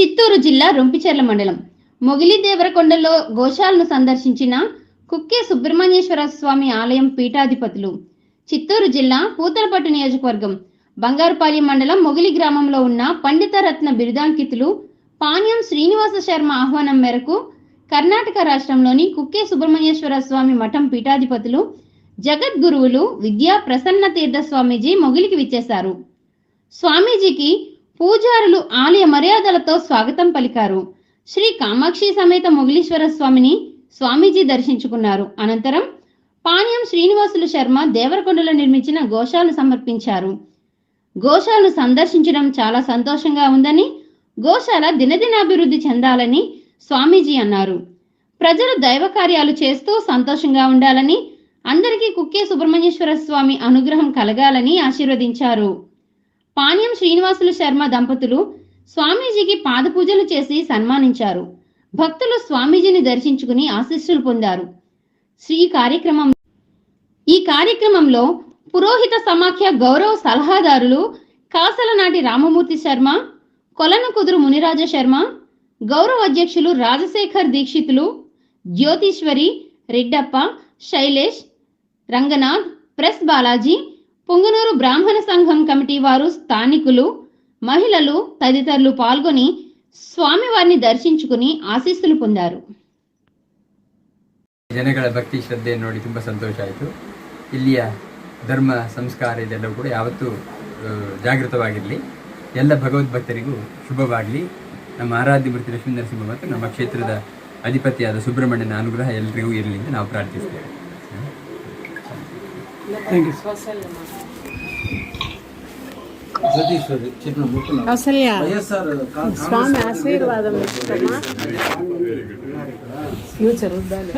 చిత్తూరు జిల్లా రొంపిచెర్ల మండలం. మొగిలి దేవరకొండలో గోశాలను సందర్శించిన కుక్కే సుబ్రహ్మణ్యేశ్వర స్వామి ఆలయం పీఠాధిపతులు. చిత్తూరు జిల్లా పూతలపట్టు నియోజకవర్గం. బంగారుపాలెం మండలం మొగిలి గ్రామంలో ఉన్న పండిత రత్న బిరుదాంకితులు పాణ్యం శ్రీనివాస శర్మ ఆహ్వానం మేరకు కర్ణాటక రాష్ట్రంలోని కుక్కే సుబ్రహ్మణ్యేశ్వర స్వామి మఠం పీఠాధిపతులు జగద్గురువులు విద్యా ప్రసన్న తీర్థ స్వామీజీ మొగిలికి విచ్చేశారు. స్వామీజీకి పూజారులు ఆలయ మర్యాదలతో స్వాగతం పలికారు. శ్రీ కామాక్షి సమేత మొగిలీశ్వర స్వామిని స్వామీజీ దర్శించుకున్నారు. అనంతరం పాణ్యం శ్రీనివాసులు శర్మ దేవరకొండలో నిర్మించిన గోశాలను సమర్పించారు. గోశాలను సందర్శించడం చాలా సంతోషంగా ఉందని గోశాల దినదినాభివృద్ధి చెందాలని స్వామీజీ అన్నారు. ప్రజలు దైవ కార్యాలు చేస్తూ సంతోషంగా ఉండాలని అందరికీ కుక్కే సుబ్రహ్మణ్యేశ్వర స్వామి అనుగ్రహం కలగాలని ఆశీర్వదించారు. పాణ్యం శ్రీనివాసులు శర్మ దంపతులు స్వామీజీకి పాదపూజలు చేసి సన్మానించారు. భక్తులు స్వామీజీని దర్శించుకుని ఆశీస్సులు పొందారు. శ్రీ కార్యక్రమం ఈ కార్యక్రమంలో పురోహిత సమాఖ్య గౌరవ సలహాదారులు కాసల నాటి రామమూర్తి శర్మ కొలను కుదురు మునిరాజ శర్మ గౌరవ అధ్యక్షులు రాజశేఖర్ దీక్షితులు జ్యోతీశ్వరి రెడ్డప్ప శైలేష్ రంగనాథ్ ప్రెస్ బాలాజీ పొంగనూరు బ్రాహ్మణ సంఘం కమిటీ వారు స్థానికులు మహిళలు తదితరులు పాల్గొని స్వామివారిని దర్శించుకుని ఆశీస్సులు పొందారు ಜನಗಳ ಭಕ್ತಿ ಶ್ರದ್ಧೆ ನೋಡಿ ತುಂಬ ಸಂತೋಷ ಆಯಿತು ಇಲ್ಲಿಯ ಧರ್ಮ ಸಂಸ್ಕಾರ ಇದೆಲ್ಲವೂ ಕೂಡ ಯಾವತ್ತೂ ಆ, ಜಾಗೃತವಾಗಿರಲಿ ಎಲ್ಲ ಭಗವದ್ಭಕ್ತರಿಗೂ ಶುಭವಾಗಲಿ ನಮ್ಮ ಆರಾಧ್ಯ ಮೂರ್ತಿ ಲಕ್ಷ್ಮೀ ನರಸಿಂಹ ಮತ್ತು ನಮ್ಮ ಕ್ಷೇತ್ರದ ಅಧಿಪತಿಯಾದ ಸುಬ್ರಹ್ಮಣ್ಯನ ಅನುಗ್ರಹ ಎಲ್ಲರಿಗೂ ಇರಲಿ ಅಂತ ನಾವು ಪ್ರಾರ್ಥಿಸ್ತೇವೆ జగదీశ్వరి చెప్పిన ముఖ్యం కౌసల్య స్వామి ఆశీర్వాదం ఇష్టమా? ఫ్యూచర్ గారు.